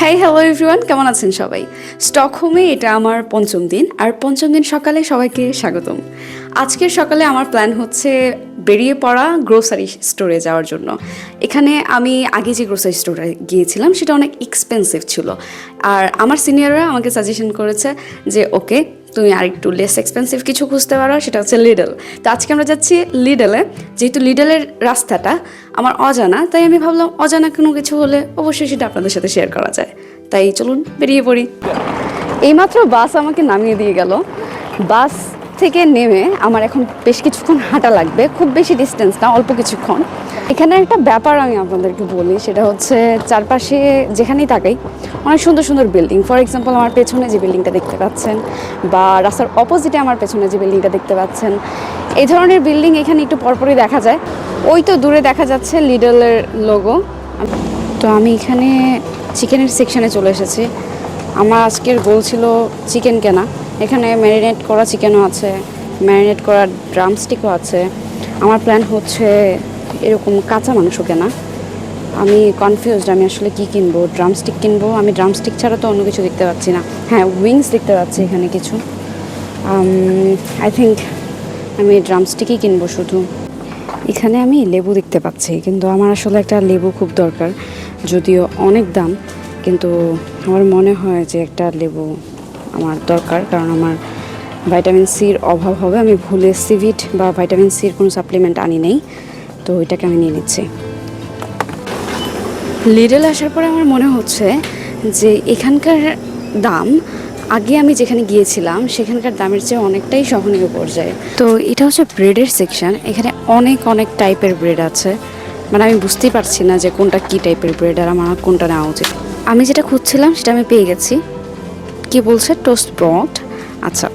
হ্যাঁ hello everyone কেমন আছেন সবাই? স্টকহোমে এটা আমার পঞ্চম দিন, আর পঞ্চম দিন সকালে সবাইকে স্বাগতম। আজকের সকালে আমার প্ল্যান হচ্ছে বেরিয়ে পড়া গ্রোসারি স্টোরে যাওয়ার জন্য। এখানে আমি আগে যে গ্রোসারি স্টোরে গিয়েছিলাম, সেটা অনেক এক্সপেন্সিভ ছিল। আর আমার সিনিয়ররা আমাকে সাজেশন করেছে যে ওকে তুমি আর একটু লেস এক্সপেন্সিভ কিছু খুঁজতে পারো সেটা হচ্ছে লিডল তো আজকে আমরা যাচ্ছি লিডলে যেহেতু লিডলের রাস্তাটা আমার অজানা, তাই আমি ভাবলাম অজানা কোনো কিছু হলে অবশ্যই সেটা আপনাদের সাথে শেয়ার করা যায়। তাই চলুন বেরিয়ে পড়ি। এইমাত্র বাস আমাকে নামিয়ে দিয়ে গেল। বাস থেকে নেমে আমার এখন বেশ কিছুক্ষণ হাঁটা লাগবে, খুব বেশি ডিস্টেন্স না, অল্প কিছুক্ষণ। এখানে একটা ব্যাপার আমি আপনাদেরকে বলি, সেটা হচ্ছে চারপাশে যেখানেই তাকাই, অনেক সুন্দর সুন্দর বিল্ডিং ফর এক্সাম্পল আমার পেছনে যে বিল্ডিংটা দেখতে পাচ্ছেন, বা রাস্তার অপোজিটে আমার পেছনে যে বিল্ডিংটা দেখতে পাচ্ছেন, এই ধরনের বিল্ডিং এখানে একটু পরপরই দেখা যায়। ওই তো দূরে দেখা যাচ্ছে লিডলের লোগো তো আমি এখানে চিকেনের সেকশনে চলে এসেছি। আমার আজকের গোল ছিল চিকেন কেনা। এখানে ম্যারিনেট করা চিকেনও আছে ম্যারিনেট করা ড্রামস্টিকও আছে। আমার প্ল্যান হচ্ছে এরকম কাঁচা মাংস কেনা। আমি কনফিউজড আমি আসলে কি কিনবো? ড্রামস্টিক কিনবো? আমি ড্রামস্টিক ছাড়া তো অন্য কিছু দেখতে পাচ্ছি না। হ্যাঁ উইংস দেখতে পাচ্ছি এখানে কিছু। আই থিঙ্ক আমি ড্রামস্টিকই কিনবো শুধু। এখানে আমি লেবু দেখতে পাচ্ছি, কিন্তু আমার আসলে একটা লেবু খুব দরকার। যদিও অনেক দাম, কিন্তু আমার মনে হয় যে একটা লেবু আমার দরকার, কারণ আমার ভাইটামিন সির অভাব হবে। আমি ভুলে সিভিট বা ভাইটামিন সির কোনো সাপ্লিমেন্ট আনি নেই, তো ওইটাকে আমি নিয়ে নিচ্ছি। লিডল আসার পরে আমার মনে হচ্ছে যে এখানকার দাম, আগে আমি যেখানে গিয়েছিলাম, সেখানকার দামের চেয়ে অনেকটাই সহনীয় পর্যায়ে। তো এটা হচ্ছে ব্রেডের সেকশন এখানে অনেক অনেক টাইপের ব্রেড আছে। মানে আমি বুঝতেই পারছি না যে কোনটা কী টাইপের ব্রেড আর আমার কোনটা নেওয়া উচিত। আমি যেটা খুঁজছিলাম, সেটা আমি পেয়ে গেছি। কি বলছে? টোস্ট ব্রড আচ্ছা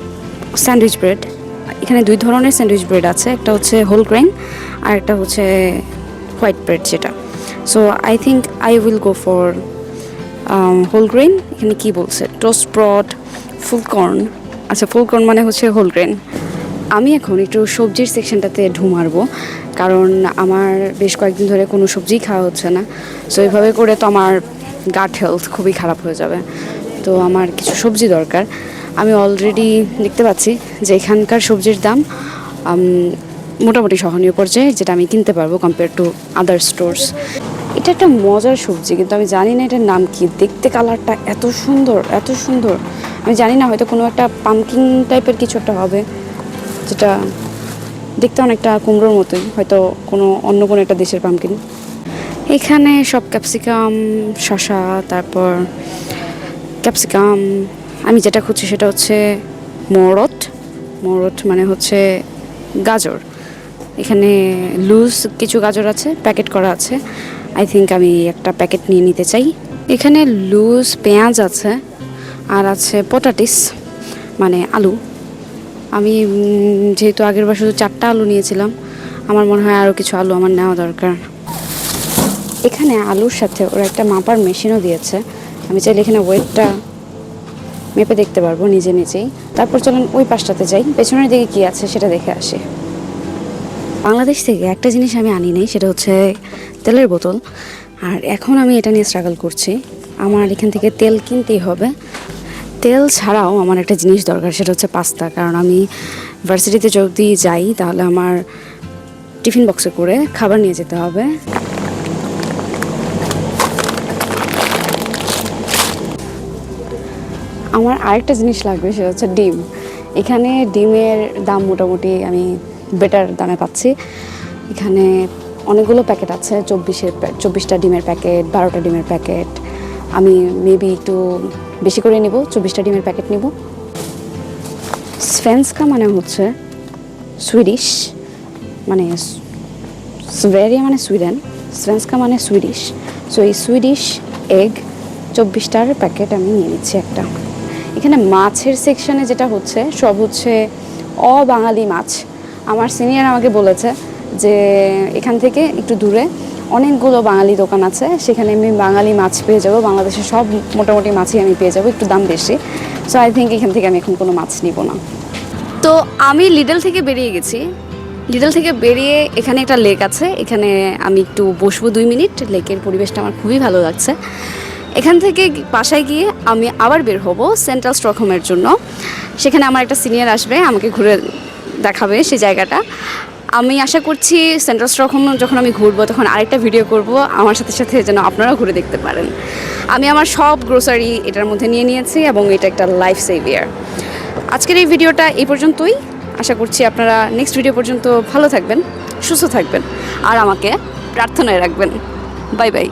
স্যান্ডউইচ ব্রেড এখানে দুই ধরনের স্যান্ডউইচ ব্রেড আছে, একটা হচ্ছে হোল গ্রেন আর একটা হচ্ছে হোয়াইট ব্রেড যেটা। So I think I will go for whole grain এখানে কি বলছে? টোস্ট ব্রড ফুলকর্ন আচ্ছা ফুলকর্ন মানে হচ্ছে হোল গ্রেন আমি এখন একটু সবজির সেকশনটাতে ঢু মারবো, কারণ আমার বেশ কয়েকদিন ধরে কোনো সবজি খাওয়া হচ্ছে না। সো এইভাবে করে তো আমার গাট হেলথ খুবই খারাপ হয়ে যাবে। তো আমার কিছু সবজি দরকার। আমি অলরেডি দেখতে পাচ্ছি যে এখানকার সবজির দাম মোটামুটি সহনীয় পর্যায়ে, যেটা আমি কিনতে পারব কম্পেয়ার টু আদার স্টোরস এটা একটা মজার সবজি, কিন্তু আমি জানি না এটার নাম কি। দেখতে কালারটা এত সুন্দর এত সুন্দর। আমি জানি না, হয়তো কোনো একটা পামকিন টাইপের কিছু একটা হবে, যেটা দেখতে অনেকটা কুমড়োর মতোই, হয়তো কোনো অন্য কোনো একটা দেশের পামকিন এখানে সব ক্যাপসিকাম শশা তারপর ক্যাপসিকাম। আমি যেটা খুঁজছি সেটা হচ্ছে মরট। মরট মানে হচ্ছে গাজর। এখানে লুজ কিছু গাজর আছে প্যাকেট করা আছে। আই থিঙ্ক আমি একটা প্যাকেট নিয়ে নিতে চাই। এখানে লুজ পেঁয়াজ আছে আর আছে পটাটিস মানে আলু। আমি যেহেতু আগের বার শুধু চারটা আলু নিয়েছিলাম, আমার মনে হয় আরও কিছু আলু আমার নেওয়া দরকার। এখানে আলুর সাথে ওরা একটা মাপার মেশিনও দিয়েছে। আমি চাইলে এখানে ওয়েটটা মেপে দেখতে পারব নিজে নিজেই। তারপর চলুন ওই পাশটাতে যাই। পেছনের দিকে কি আছে সেটা দেখে আসি। বাংলাদেশ থেকে একটা জিনিস আমি আনি নাই, সেটা হচ্ছে তেলের বোতল। আর এখন আমি এটা নিয়ে স্ট্রাগল করছি। আমার এখান থেকে তেল কিনতেই হবে। তেল ছাড়াও আমার একটা জিনিস দরকার, সেটা হচ্ছে পাস্তা। কারণ আমি ভার্সিটিতে যদি যাই, তাহলে আমার টিফিন বক্সে করে খাবার নিয়ে যেতে হবে। আমার আরেকটা জিনিস লাগবে, সেটা হচ্ছে ডিম। এখানে ডিমের দাম মোটামুটি আমি বেটার দামে পাচ্ছি। এখানে অনেকগুলো প্যাকেট আছে, চব্বিশের চব্বিশটা ডিমের প্যাকেট বারোটা ডিমের প্যাকেট আমি মেবি একটু বেশি করে নিব, চব্বিশটা ডিমের প্যাকেট নিব। স্ভেন্সকা মানে হচ্ছে সুইডিশ মানে সুভেরিয়া মানে সুইডেন স্ভেন্সকা মানে সুইডিশ সো এই সুইডিশ এগ চব্বিশটার প্যাকেট আমি নিয়ে নিচ্ছি একটা। এখানে মাছের সেকশনে যেটা হচ্ছে, সব হচ্ছে অবাঙালি মাছ। আমার সিনিয়র আমাকে বলেছে যে এখান থেকে একটু দূরে অনেকগুলো বাঙালি দোকান আছে, সেখানে আমি বাঙালি মাছ পেয়ে যাব। বাংলাদেশের সব মোটামুটি মাছই আমি পেয়ে যাব, একটু দাম বেশি। সো আই থিঙ্ক এখান থেকে আমি এখন কোনো মাছ নিব না। তো আমি লিডল থেকে বেরিয়ে গেছি। লিডল থেকে বেরিয়ে এখানে একটা লেক আছে। এখানে আমি একটু বসবো দুই মিনিট। লেকের পরিবেশটা আমার খুবই ভালো লাগছে। এখান থেকে বাসায় গিয়ে আমি আবার বের হব সেন্ট্রাল স্টকহোমের জন্য। সেখানে আমার একটা সিনিয়র আসবে, আমাকে ঘুরে দেখাবে সেই জায়গাটা। আমি আশা করছি সেন্ট্রাল স্টকহোম যখন আমি ঘুরবো তখন আরেকটা ভিডিও করব, আমার সাথে সাথে যেন আপনারাও ঘুরে দেখতে পারেন। আমি আমার সব গ্রোসারি এটার মধ্যে নিয়ে নিয়েছি এবং এটা একটা লাইফ সেভিয়ার আজকের এই ভিডিওটা এই পর্যন্তই। আশা করছি আপনারা নেক্সট ভিডিও পর্যন্ত ভালো থাকবেন, সুস্থ থাকবেন, আর আমাকে প্রার্থনায় রাখবেন। Bye bye